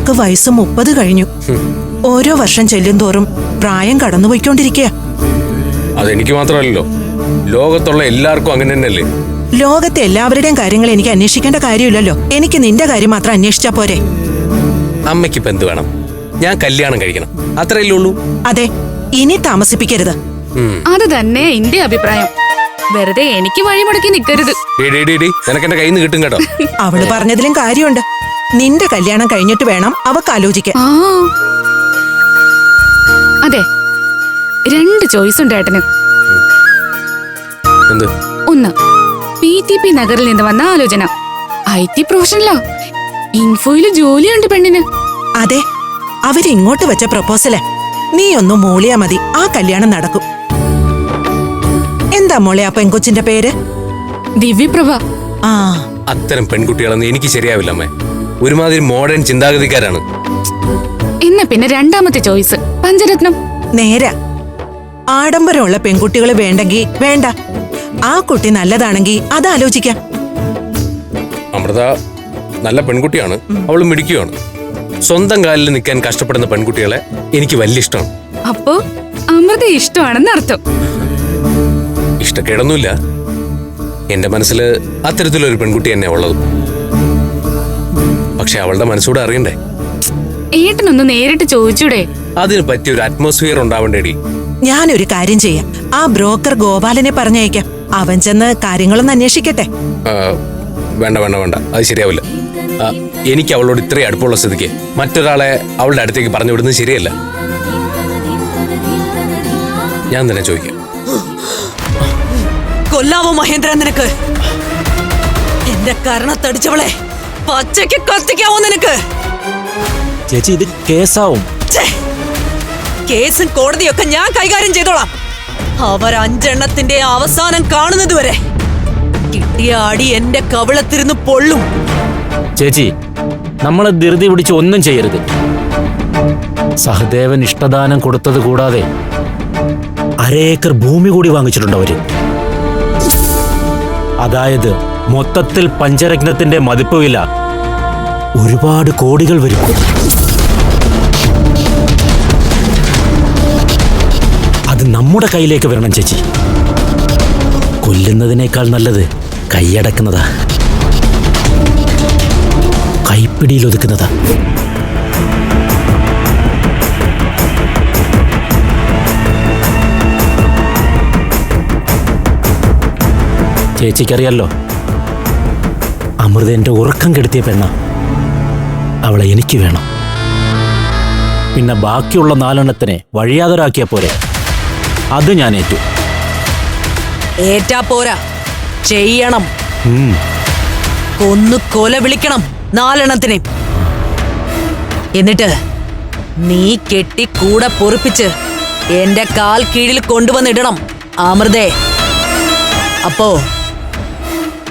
നിനക്ക് വയസ്സ് മുപ്പത് കഴിഞ്ഞു. ഓരോ വർഷം ചെല്ലും തോറും പ്രായം കടന്നുപോയിക്കൊണ്ടിരിക്കുക അതെനിക്ക് മാത്രമല്ലല്ലോ. ലോകത്തുള്ള എല്ലാവർക്കും അങ്ങനെ തന്നെയല്ലേ? ലോകത്തെ എല്ലാവരുടെയും കാര്യങ്ങൾ എനിക്ക് അന്വേഷിക്കേണ്ട കാര്യമില്ലല്ലോ. എനിക്ക് നിന്റെ കാര്യം മാത്രം അന്വേഷിച്ചാ പോരെ. അമ്മയ്ക്ക് ഇപ്പൊ എന്ത് വേണം? ഞാൻ കല്യാണം കഴിക്കണം. അത്രയല്ലേ ഉള്ളൂ. അതെ ഇനി താമസിപ്പിക്കരുത്. ഉം. അത് തന്നെ എന്റെ അഭിപ്രായം. വെറുതെ എനിക്ക് വഴിമുടക്കി നിൽക്കരുത് ഡീ, ഡീ, ഡീ, ഡീ, നിനക്ക് എന്റെ കയ്യിൽ നിന്ന് കിട്ടും കേട്ടോ. അവൾ പറഞ്ഞതിലും കാര്യമുണ്ട്. നിന്റെ കല്യാണം കഴിഞ്ഞിട്ട് വേണം അവക്ക് ആലോചിക്കാൻ. ആ. അതെ രണ്ട് ചോയ്സ് ഉണ്ട് ഏട്ടന്. എന്ത്? ഒന്ന് പി ടി പി നഗറിൽ നിന്ന് വന്ന ആലോചന. ഐ ടി പ്രൊഫഷണലോ ഇൻഫോയിൽ ജോലിയുണ്ട് പെണ്ണിന്. അതെ അവരിങ്ങോട്ട് വെച്ച പ്രപ്പോസൽ നീ ഒന്ന് മോളിയാ മതി ആ കല്യാണം നടക്കും. എന്താ മോളെ ആ പെങ്കൊച്ചിന്റെ പേര്? ദിവ്യപ്രഭ. ആ. അത്തരം പെൺകുട്ടികളൊന്നും എനിക്ക് ശരിയാവില്ല അമ്മേ. ഒരുമാതിരി മോഡേൺ ചിന്താഗതിക്കാരാണ്. ഇന്ന് പിന്നെ രണ്ടാമത്തെ ചോയ്സ്. പഞ്ചരത്നം. നേര. ആഡംബരമുള്ള പെൺകുട്ടികൾ വേണ്ടെങ്കിൽ വേണ്ട. ആ കുട്ടി നല്ലതാണെങ്കിൽ അത് ആലോചിക്കാം. അമൃത നല്ല പെൺകുട്ടിയാണ്. അവൾ മിടിക്കുകയാണ് സ്വന്തം കാലിൽ നിൽക്കാൻ കഷ്ടപ്പെടുന്ന പെൺകുട്ടികളെ എനിക്ക് വലിയ ഇഷ്ടമാണ്. അപ്പോ അമൃത ഇഷ്ടമാണെന്ന് അർത്ഥം. ഇഷ്ടക്കേടൊന്നുമില്ല. എന്റെ മനസ്സിൽ അത്തരത്തിലൊരു പെൺകുട്ടി തന്നെ ഉള്ളത്. പക്ഷെ അവളുടെ മനസ്സൂടെ അറിയണ്ടേ? ഏട്ടനൊന്ന് നേരിട്ട് ചോദിച്ചൂടെ? അതിന് പറ്റിയ ഒരു അറ്റ്മോസ്ഫിയർ ഉണ്ടാവണ്ടേടി. ഞാനൊരു കാര്യം ചെയ്യാം. ആ ബ്രോക്കർ ഗോപാലനെ പറഞ്ഞയക്കാം. അവൻ ചെന്ന് കാര്യങ്ങളൊന്ന് അന്വേഷിക്കട്ടെ. വേണ്ട വേണ്ട വേണ്ട. അത് ശരിയാവില്ല. എനിക്ക് അവളോട് ഇത്രയും അടുപ്പമുള്ള സ്ഥിതിക്ക് മറ്റൊരാളെ അവളുടെ അടുത്തേക്ക് പറഞ്ഞു വിടുന്നത് ശരിയല്ല. ഞാൻ തന്നെ ചോദിക്കാം. കൊല്ലാവോ മഹേന്ദ്ര നിനക്ക്? എന്റെ കരണത്തടിച്ചവളെ. പച്ചയ്ക്ക് കത്തിക്കാവോ നിനക്ക്. ചേച്ചി ഇത് കേസാവും! കേസും കോടതിയൊക്കെ ഞാൻ കൈകാര്യം ചെയ്തോളാം. അവർ അഞ്ചെണ്ണത്തിന്റെ അവസാനം കാണുന്നത് വരെ കിട്ടിയ അടി എന്റെ കവിളത്തിരുന്ന് പൊള്ളും. ചേച്ചി നമ്മളെ ധൃതി പിടിച്ച് ഒന്നും ചെയ്യരുത്. സഹദേവൻ ഇഷ്ടദാനം കൊടുത്തത് കൂടാതെ അരേക്കർ ഭൂമി കൂടി വാങ്ങിച്ചിട്ടുണ്ട് അവർ. അതായത് മൊത്തത്തിൽ പഞ്ചരത്നത്തിന്റെ മതിപ്പ് വില ഒരുപാട് കോടികൾ വരും. അത് നമ്മുടെ കയ്യിലേക്ക് വരണം ചേച്ചി. കൊല്ലുന്നതിനേക്കാൾ നല്ലത് കൈയടക്കുന്നതാ. കൈപ്പിടിയിൽ ഒതുക്കുന്നതാ. ചേച്ചിക്കറിയല്ലോ അമൃത എന്റെ ഉറക്കം കെടുത്തിയ പെണ്ണ. അവളെ എനിക്ക് വേണം. പിന്നെ ബാക്കിയുള്ള നാലെണ്ണത്തിനെ വഴിയാതരാക്കിയ പോരെ. അത് ഞാൻ ഏറ്റു. ഏറ്റാ പോരാ. ചെയ്യണം. ഒന്ന് കൊല വിളിക്കണം നാലെണ്ണത്തിനെ. എന്നിട്ട് നീ കെട്ടി കൂടെ പൊറിപ്പിച്ച് എന്റെ കാൽ കീഴിൽ കൊണ്ടുവന്നിടണം അമൃതേ. അപ്പോ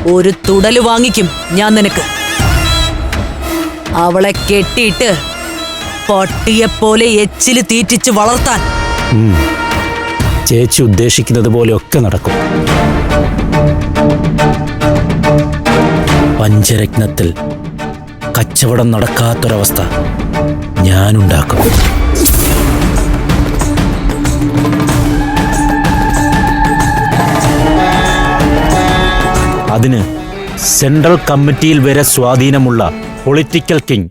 ഒരു തുടൽ വാങ്ങിക്കും ഞാൻ നിനക്ക്. അവളെ കെട്ടിയിട്ട് പട്ടിയെപ്പോലെ എച്ചിൽ തീറ്റിച്ച് വളർത്താൻ. ചേച്ചി ഉദ്ദേശിക്കുന്നത് പോലെ ഒക്കെ നടക്കും. പഞ്ചരത്നത്തിൽ കച്ചവടം നടക്കാത്തൊരവസ്ഥ ഞാനുണ്ടാക്കും. അതിന് സെൻട്രൽ കമ്മിറ്റിയിൽ വരെ സ്വാധീനമുള്ള പൊളിറ്റിക്കൽ കിങ്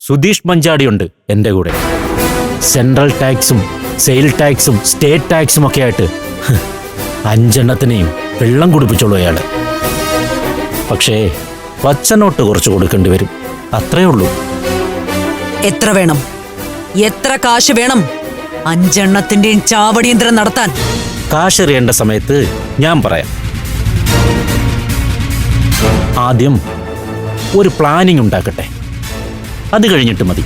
സുധീഷ് മഞ്ചാടിയുണ്ട് എന്റെ കൂടെ. സെൻട്രൽ ടാക്സും സെയിൽ ടാക്സും സ്റ്റേറ്റ് ടാക്സും ഒക്കെ ആയിട്ട് അഞ്ചെണ്ണത്തിനെയും വെള്ളം കുടിപ്പിച്ചോളൂ അയാൾ പക്ഷേ പച്ചനോട്ട് കുറച്ച് കൊടുക്കേണ്ടി വരും. അത്രേ ഉള്ളൂ. എത്ര വേണം? എത്ര കാശ് വേണം? അഞ്ചെണ്ണത്തിന്റെയും ചാവടിയന്ത്രം നടത്താൻ. കാശെറിയേണ്ട സമയത്ത് ഞാൻ പറയാം. ആദ്യം ഒരു പ്ലാനിംഗ് ഉണ്ടാക്കട്ടെ. അത് കഴിഞ്ഞിട്ട് മതി.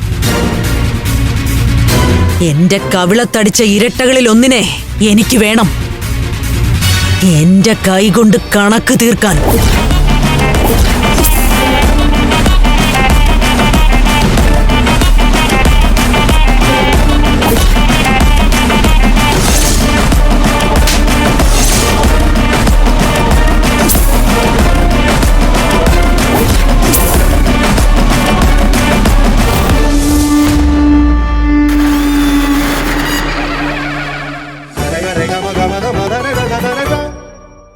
എന്റെ കവിളത്തടിച്ച ഇരട്ടകളിൽ ഒന്നിനെ എനിക്ക് വേണം. എന്റെ കൈകൊണ്ട് കണക്ക് തീർക്കാൻ.